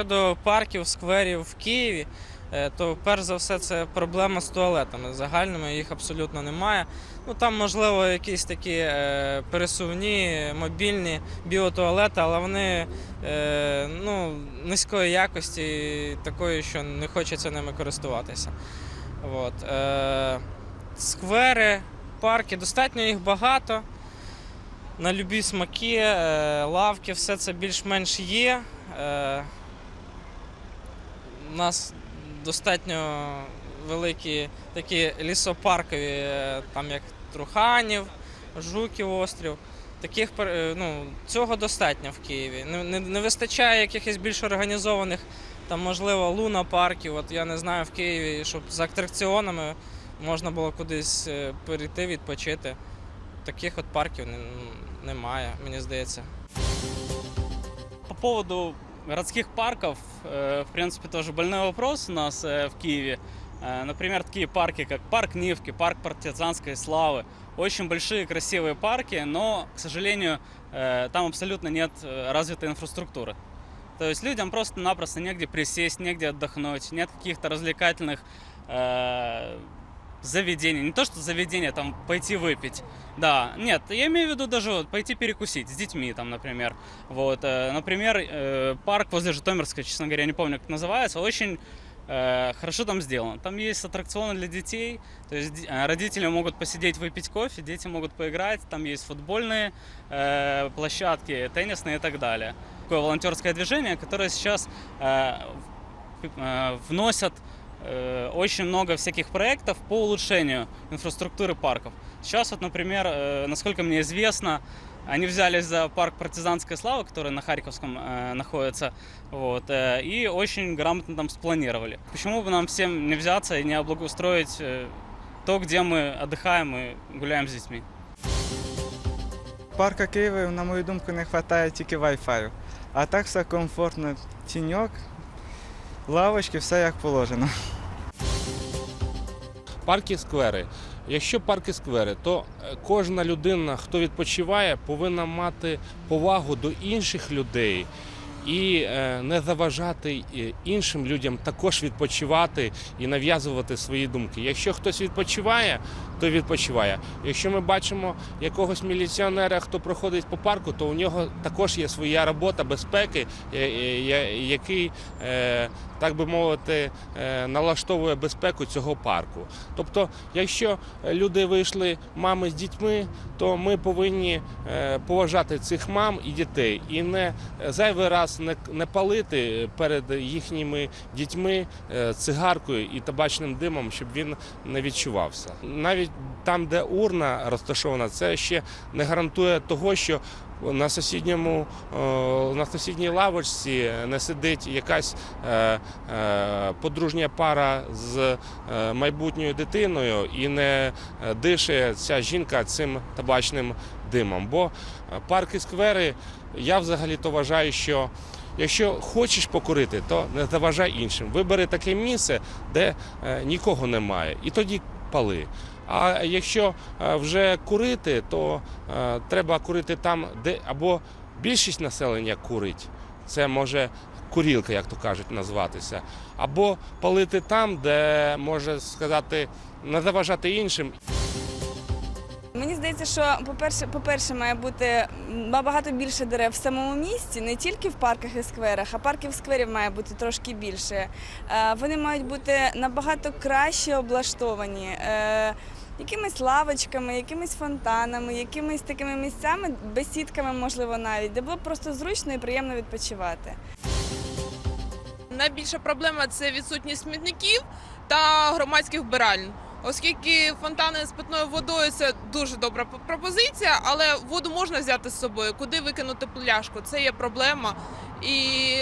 щодо парків, скверів в Києві, е, то перш за все це проблема з туалетами. Загальними їх абсолютно немає. Ну там, можливо, якісь такі е, пересувні, мобільні біотуалети, але вони е, ну, низької якості, такої, що не хочеться ними користуватися. От. Сквери, парки, достатньо їх багато. На любі смаки, лавки, все це більш-менш є. У нас достатньо великі такі лісопаркові, е, там як Труханів, Жуків острів. Таких е, ну, цього достатньо в Києві. Не, не, не вистачає якихось більш організованих, там, можливо, луна парків. От я не знаю в Києві, щоб з атракціонами можна було кудись е, перейти, відпочити. Таких от парків немає, мені здається. По поводу городских парков, э, в принципе, тоже больной вопрос у нас э, в Киеве. Э, Например, такие парки, как парк Нивки, парк партизанской славы. Очень большие, красивые парки, но, к сожалению, там абсолютно нет развитой инфраструктуры. То есть людям просто-напросто негде присесть, негде отдохнуть, нет каких-то развлекательных заведений. Не то, что заведения, там, пойти выпить. Да, нет, я имею в виду даже вот пойти перекусить с детьми, там, например. Вот, э, например, э, парк возле Житомирска, честно говоря, не помню, как называется, очень э, хорошо там сделано. Там есть аттракционы для детей, то есть э, родители могут посидеть, выпить кофе, дети могут поиграть, там есть футбольные э, площадки, теннисные и так далее. Такое волонтерское движение, которое сейчас э, э, вносят очень много всяких проектов по улучшению инфраструктуры парков. Сейчас вот, например, э, насколько мне известно, они взялись за парк партизанской славы, который на Харьковском э, находится, вот, э, и очень грамотно там спланировали. Почему бы нам всем не взяться и не облагоустроить э, то, где мы отдыхаем и гуляем с детьми? Парка Києва, на мою думку, не вистачає тільки Wi-Fi. А так все комфортно. Тіньок, лавочки, все як положено. Парки сквери. Якщо парки сквери, то е, кожна людина, хто відпочиває, повинна мати повагу до інших людей і е, не заважати е, іншим людям також відпочивати і нав'язувати свої думки. Якщо хтось відпочиває, то відпочиває. Якщо ми бачимо якогось міліціонера, хто проходить по парку, то у нього також є своя робота безпеки, який, е, так би мовити, е, налаштовує безпеку цього парку. Тобто, якщо люди вийшли мами з дітьми, то ми повинні е, поважати цих мам і дітей і не зайвий раз не, не палити перед їхніми дітьми цигаркою і табачним димом, щоб він не відчувався. Навіть там, де урна розташована, це ще не гарантує того, що на сусідньому е, на сусідній лавочці не сидить якась е, е, подружня пара з майбутньою дитиною і не дише ця жінка цим табачним димом. Бо парки сквери, я взагалі то вважаю, що якщо хочеш покурити, то не заважай іншим. Вибери таке місце, де нікого немає, і тоді пали. А якщо е, вже курити, то е, треба курити там, де або більшість населення курить, це може курілка, як то кажуть, назватися, або палити там, де може сказати, не заважати іншим. Мені здається, що по-перше, по-перше, має бути набагато більше дерев в самому місті, не тільки в парках і скверах, а парків скверів має бути трошки більше. Е, Вони мають бути набагато краще облаштовані. Якимись лавочками, якимись фонтанами, якимись такими місцями, бесідками, можливо, навіть, де було просто зручно і приємно відпочивати. Найбільша проблема це відсутність смітників та громадських вбиральень. Оскільки фонтани з питною водою це дуже добра пропозиція, але воду можна взяти з собою, куди викинути пляшку, це є проблема. І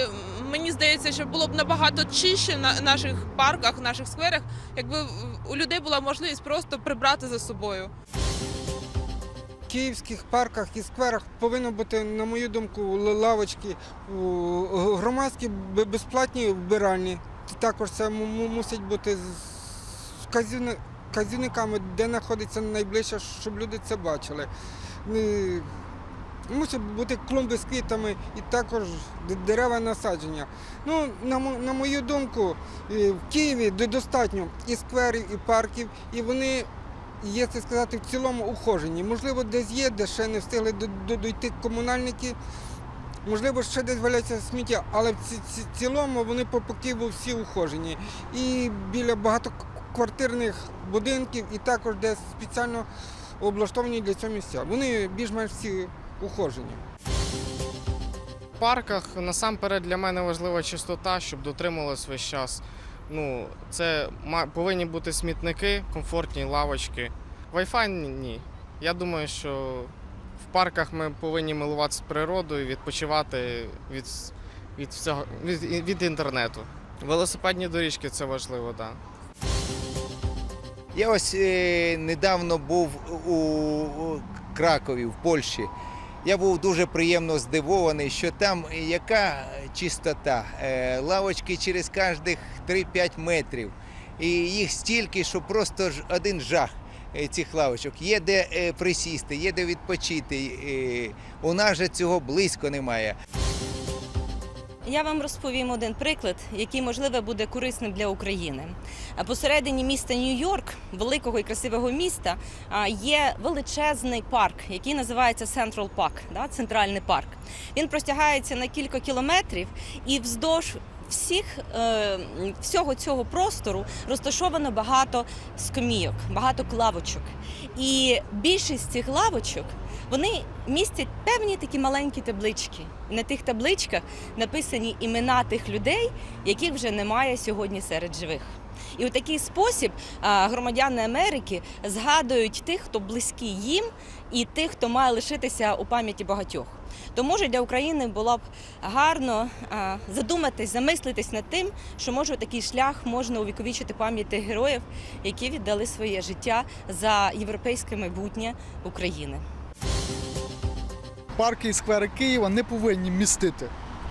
мені здається, що було б набагато чище на наших парках, наших скверах, якби у людей була можливість просто прибрати за собою. В київських парках і скверах повинно бути, на мою думку, лавочки, громадські безплатні вбиральні. Також це му- му- мусить бути з казюниками, де знаходиться найближче, щоб люди це бачили. Мусять бути клумби з квітами і також дерева насадження. Ну, на, мою думку, е, в Києві достатньо і скверів, і парків, і вони, це сказати, в цілому ухожені. Можливо, десь є, де ще не встигли до- до- дойти комунальники. Можливо, ще десь валяться сміття, але в ці- ці- цілому вони по Києву всі ухожені. І біля багатоквартирних будинків, і також де спеціально облаштовані для цього місця. Вони більш-менш всі ухожені. В парках насамперед для мене важлива чистота, щоб дотримувалась весь час. Ну, це повинні бути смітники, комфортні лавочки. Wi-Fi ні-. Я думаю, що в парках ми повинні милуватися природою, відпочивати від, від, всього, від, від інтернету. Велосипедні доріжки це важливо, так. Да. Я ось е, недавно був у Кракові, в Польщі. Я був дуже приємно здивований, що там яка чистота. Е, лавочки через кожних 3-5 метрів. І їх стільки, що просто один жах е, цих лавочок. Є де е, присісти, є де відпочити. Е, у нас же цього близько немає. Я вам розповім один приклад, який можливо буде корисним для України. Посередині міста Нью-Йорк, великого і красивого міста, є величезний парк, який називається Central Park, центральний парк. Він простягається на кілька кілометрів і вздовж. Всіх е, всього цього простору розташовано багато скамійок, багато лавочок. І більшість цих лавочок вони містять певні такі маленькі таблички. На тих табличках написані імена тих людей, яких вже немає сьогодні серед живих. І у такий спосіб громадяни Америки згадують тих, хто близький їм, і тих, хто має лишитися у пам'яті багатьох. То може для України було б гарно задуматись, замислитись над тим, що може у такий шлях можна увіковічити пам'ять тих героїв, які віддали своє життя за європейське майбутнє України. парки і сквери Києва не повинні містити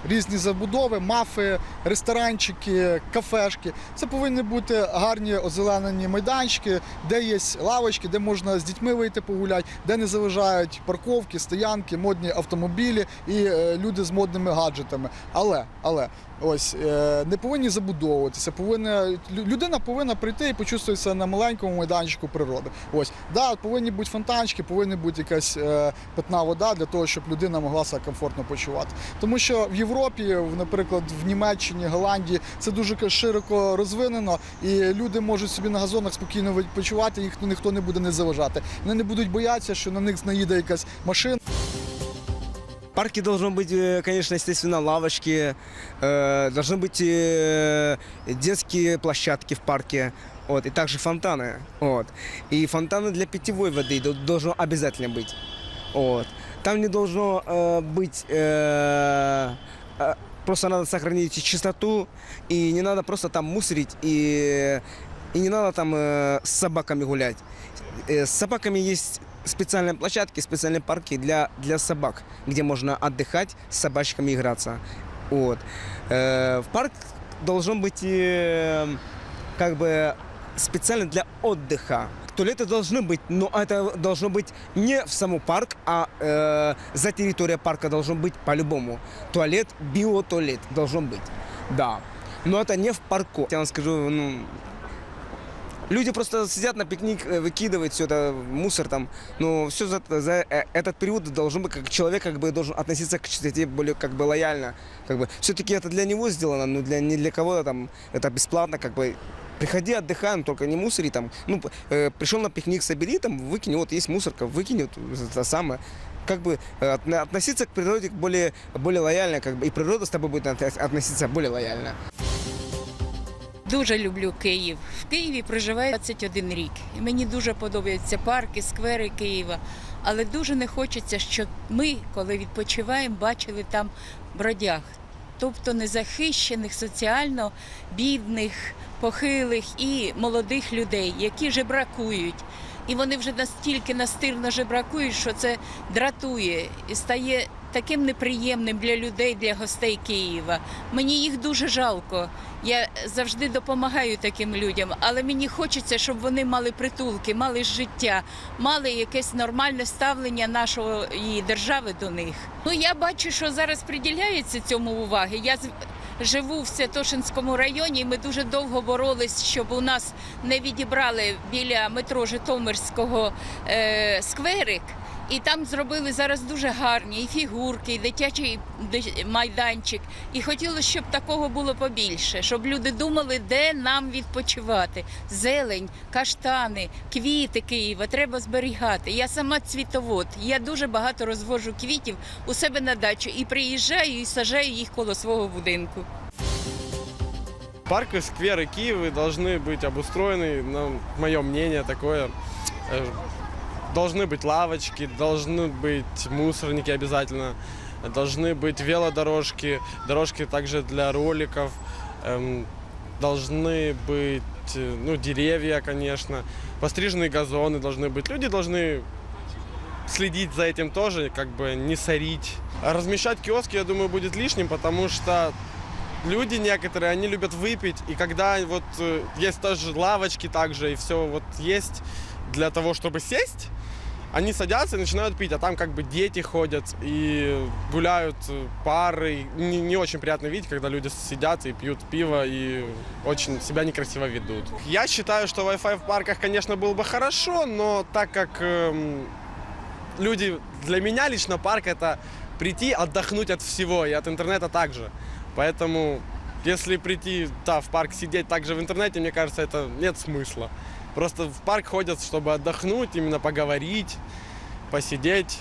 різні забудови, мафи, ресторанчики, кафешки. Це повинні бути гарні озеленені майданчики, де є лавочки, де можна з дітьми вийти погуляти, де не заважають парковки, стоянки, модні автомобілі і е, люди з модними гаджетами. Але, але. Ось е, не повинні забудовуватися. Повинна людина повинна прийти і почувствуватися на маленькому майданчику природи. Ось да, повинні бути фонтанчики, повинна бути якась е, питна вода для того, щоб людина могла себе комфортно почувати. Тому що в Європі, наприклад, в Німеччині, Голландії, це дуже широко розвинено, і люди можуть собі на газонах спокійно відпочивати, їх ніхто не буде не заважати. Вони не будуть боятися, що на них наїде якась машина. Парке должно быть, э, конечно, естественно, лавочки, э, должны быть э, детские площадки в парке, вот, и также фонтаны, вот. И фонтаны для питьевой воды до- должно обязательно быть, вот. Там не должно быть, просто надо сохранить чистоту, и не надо просто там мусорить, и, и не надо там с собаками гулять. С собаками есть специальные площадки, специальные парки для, для собак, где можно отдыхать, с собачками играться. Вот. Э, В парк должен быть э, как бы специально для отдыха. Туалеты должны быть, но это должно быть не в саму парк, а э, за территорией парка должен быть по-любому. Туалет, биотуалет должен быть, да. Но это не в парку. Я вам скажу, ну, Люди просто сидят на пикник, э, выкидывают все это, мусор там. Но все за, за э, этот период должен быть, как человек как бы должен относиться к чистоте более как бы лояльно. Как бы все-таки это для него сделано, но для, не для кого-то там это бесплатно, как бы Приходи, отдыхаем, только не мусори там. Ну, э, пришел на пикник, собери там, выкинь, вот есть мусорка, выкинь вот это самое. Как бы э, отно- относиться к природе более, более лояльно, как бы, и природа с тобой будет отно- относиться более лояльно. Дуже люблю Київ. В Києві проживаю 21 рік. І мені дуже подобаються парки, сквери Києва. Але дуже не хочеться, щоб ми, коли відпочиваємо, бачили там бродяг. Тобто незахищених, соціально бідних, похилих і молодих людей, які жебракують. І вони вже настільки настирно жебракують, що це дратує і стає таким неприємним для людей, для гостей Києва. Мені їх дуже жалко. Я завжди допомагаю таким людям, але мені хочеться, щоб вони мали притулки, мали життя, мали якесь нормальне ставлення нашої держави до них. Ну я бачу, що зараз приділяється цьому уваги. Я живу в Святошинському районі. і Ми дуже довго боролись, щоб у нас не відібрали біля метро Житомирського е, скверик. І там зробили зараз дуже гарні і фігурки, і дитячий ди- майданчик. І хотілося, щоб такого було побільше, щоб люди думали, де нам відпочивати. Зелень, каштани, квіти Києва треба зберігати. Я сама цвітовод. Я дуже багато розвожу квітів у себе на дачу і приїжджаю і сажаю їх коло свого будинку. Парки, скверы Киева должны быть обустроены, ну, мое мнение такое. Должны быть лавочки, должны быть мусорники обязательно, должны быть велодорожки, дорожки также для роликов, эм, должны быть э, ну, деревья, конечно, постриженные газоны должны быть. Люди должны следить за этим тоже, как бы не сорить. А размещать киоски, я думаю, будет лишним, потому что люди некоторые, они любят выпить, и когда вот э, есть тоже лавочки также, и все вот есть для того, чтобы сесть, они садятся и начинают пить, а там как бы дети ходят и гуляют э, пары. Не, не очень приятно видеть, когда люди сидят и пьют пиво и очень себя некрасиво ведут. Я считаю, что Wi-Fi в парках, конечно, было бы хорошо, но так как эм, люди, для меня лично парк это прийти, отдохнуть от всего и от интернета также. Поэтому, если прийти, да, в парк сидеть также в интернете, мне кажется, это нет смысла. Просто в парк ходят, чтобы отдохнуть, именно поговорить, посидеть.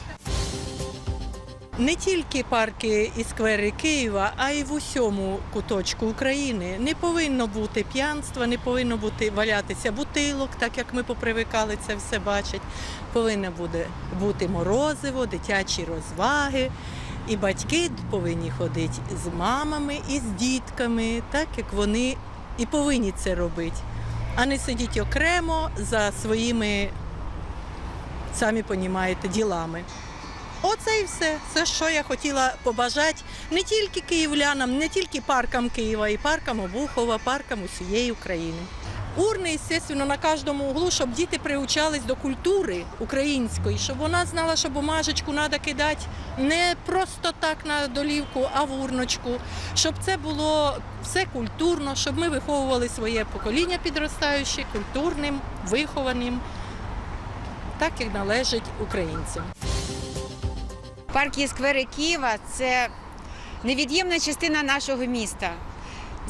Не тільки парки і сквери Києва, а й в усьому куточку України не повинно бути п'янства, не повинно бути валятися бутилок, так як ми попривикали це все бачити. Повинно буде бути морозиво, дитячі розваги. І батьки повинні ходити з мамами і з дітками, так як вони і повинні це робити, а не сидіть окремо за своїми, самі понімаєте, ділами. Оце і все. Це що я хотіла побажати не тільки київлянам, не тільки паркам Києва, і паркам Обухова, паркам усієї України. Урни, звісно, на кожному углу, щоб діти приучались до культури української, щоб вона знала, що бумажечку треба кидати не просто так на долівку, а в урночку, щоб це було все культурно, щоб ми виховували своє покоління підростаюче, культурним, вихованим, так як належить українцям. Парки і сквери Києва це невід'ємна частина нашого міста.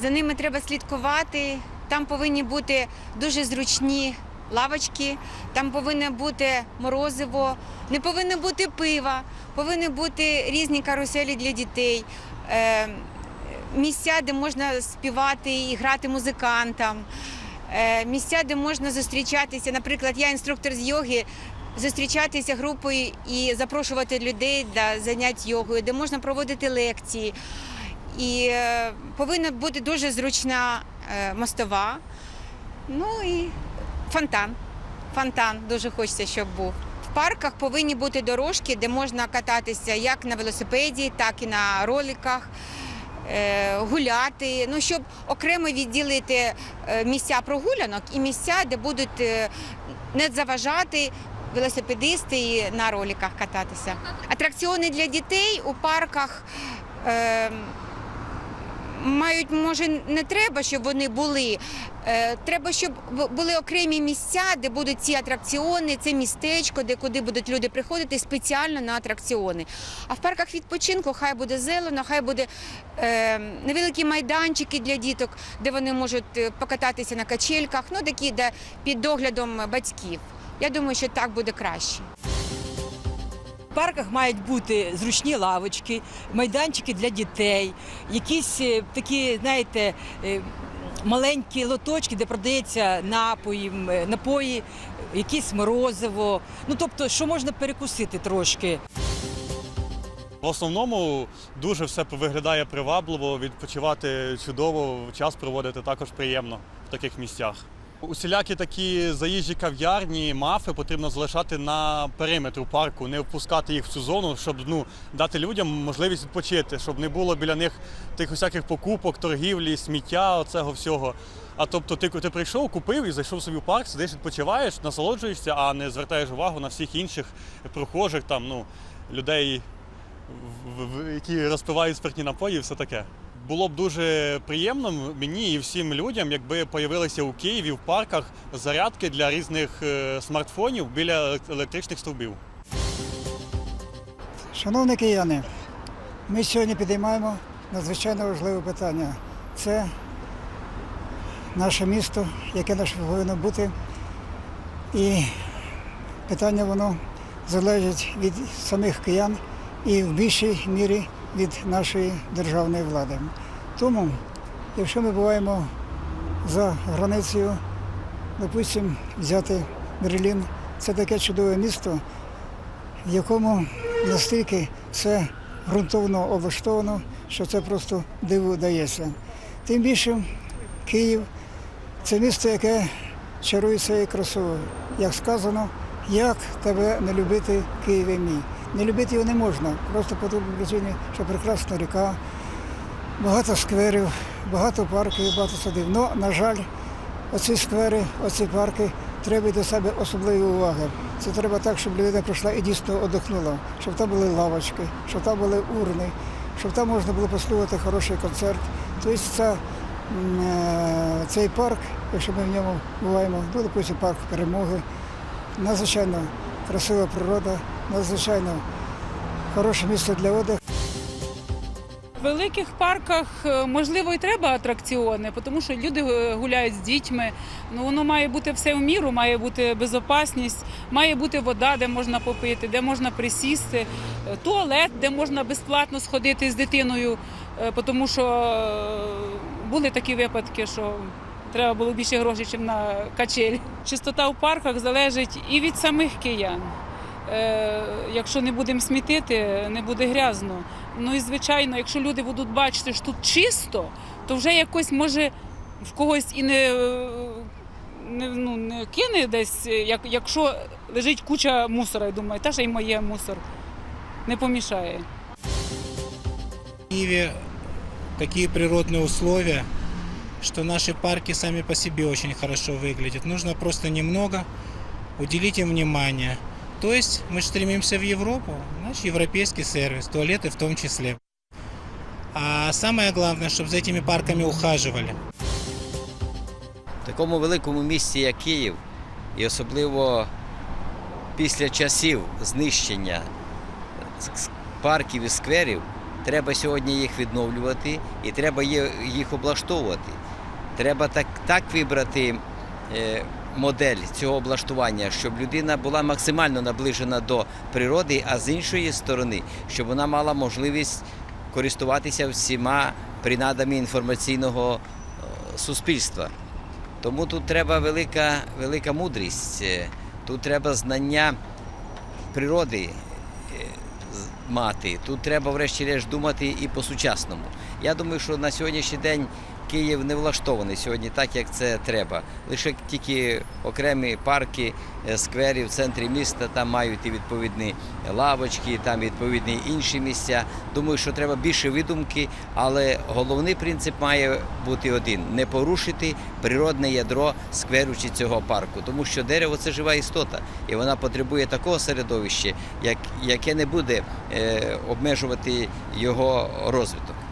За ними треба слідкувати. Там повинні бути дуже зручні лавочки, там повинно бути морозиво, не повинно бути пива, повинні бути різні каруселі для дітей, е, місця, де можна співати і грати музикантам, е, місця, де можна зустрічатися. Наприклад, я інструктор з йоги зустрічатися групою і запрошувати людей для занять йогою, де можна проводити лекції. І е, повинна бути дуже зручна мостова. Ну і фонтан. Фонтан дуже хочеться, щоб був. В парках повинні бути дорожки, де можна кататися як на велосипеді, так і на роликах. е, Гуляти, ну щоб окремо відділити е, місця прогулянок і місця, де будуть е, не заважати велосипедисти і на роликах кататися. Атракціони для дітей у парках е, мають, може, не треба, щоб вони були. Е, треба, щоб були окремі місця, де будуть ці атракціони, це містечко, де куди будуть люди приходити спеціально на атракціони. А в парках відпочинку хай буде зелено, хай буде е, невеликі майданчики для діток, де вони можуть е, покататися на качельках, ну такі, де під доглядом батьків. Я думаю, що так буде краще. Парках мають бути зручні лавочки, майданчики для дітей, якісь е, такі, знаєте, е, маленькі лоточки, де продається напої, е, напої, якісь морозиво. Ну тобто, що можна перекусити трошки. В основному дуже все виглядає привабливо, відпочивати чудово, час проводити також приємно в таких місцях. Усілякі такі заїжджі кав'ярні, мафи потрібно залишати на периметру парку, не впускати їх в цю зону, щоб ну, дати людям можливість відпочити, щоб не було біля них тих усяких покупок, торгівлі, сміття, оцього всього. А тобто ти, ти прийшов, купив і зайшов собі в парк, сидиш, відпочиваєш, насолоджуєшся, а не звертаєш увагу на всіх інших прохожих, там, ну, людей, які розпивають спиртні напої і все таке. Було б дуже приємно мені і всім людям, якби появилися у Києві в парках зарядки для різних е, смартфонів біля електричних стовбів. Шановні кияни, ми сьогодні підіймаємо надзвичайно важливе питання. Це наше місто, яке наше повинно бути. І питання воно залежить від самих киян і в більшій мірі від нашої державної влади. Тому, якщо ми буваємо за границею, допустимо, взяти Берлін, це таке чудове місто, в якому настільки все ґрунтовно облаштовано, що це просто диву дається. Тим більше Київ це місто, яке чарує своєю красою. Як сказано, як тебе не любити Києві мій. Не любити його не можна. Просто по тій причині, що прекрасна ріка, багато скверів, багато парків, багато садів. Но, на жаль, оці сквери, оці парки треба до себе особливої уваги. Це треба так, щоб людина прийшла і дійсно одихнула, щоб там були лавочки, щоб там були урни, щоб там можна було послухати хороший концерт. Тобто ця, е, цей парк, якщо ми в ньому буваємо, ну, допустим, парк перемоги, надзвичайно красива природа, надзвичайно хороше місце для відпочинку. В великих парках е, можливо і треба атракціони, тому що люди е, гуляють з дітьми. Ну воно має бути все в міру, має бути безопасність, має бути вода, де можна попити, де можна присісти, е, туалет, де можна безплатно сходити з дитиною, тому що були такі випадки, що треба було більше грошей, ніж на качелі. Чистота в парках залежить і від самих киян. Е, Якщо не будемо смітити, не буде грязно. Ну і звичайно, якщо люди будуть бачити, що тут чисто, то вже якось може в когось і не, не, ну, не кине десь, як, якщо лежить куча мусора, і думає, та ж й моє мусор не помішає. В Киеве такие природные условия, что наши парки сами по себе очень хорошо выглядят. Нужно просто немного уделить им внимание. То есть мы стремимся в Европу, наш европейский сервис, туалеты в том числе. А самое главное, чтобы за этими парками ухаживали. В такому великому місті, як Київ, і особливо після часів знищення с- парків і скверів, треба сьогодні їх відновлювати і треба є- їх облаштовувати. Треба так, так вибрати е, модель цього облаштування, щоб людина була максимально наближена до природи, а з іншої сторони, щоб вона мала можливість користуватися всіма принадами інформаційного е, суспільства. Тому тут треба велика, велика мудрість, е, тут треба знання природи е, мати. Тут треба, врешті-решт, думати і по-сучасному. Я думаю, що на сьогоднішній день Київ не влаштований сьогодні так, як це треба. Лише тільки окремі парки, е, сквери в центрі міста там мають і відповідні лавочки, там відповідні інші місця. Думаю, що треба більше видумки, але головний принцип має бути один: не порушити природне ядро скверу чи цього парку, тому що дерево це жива істота, і вона потребує такого середовища, яке не буде е, обмежувати його розвиток.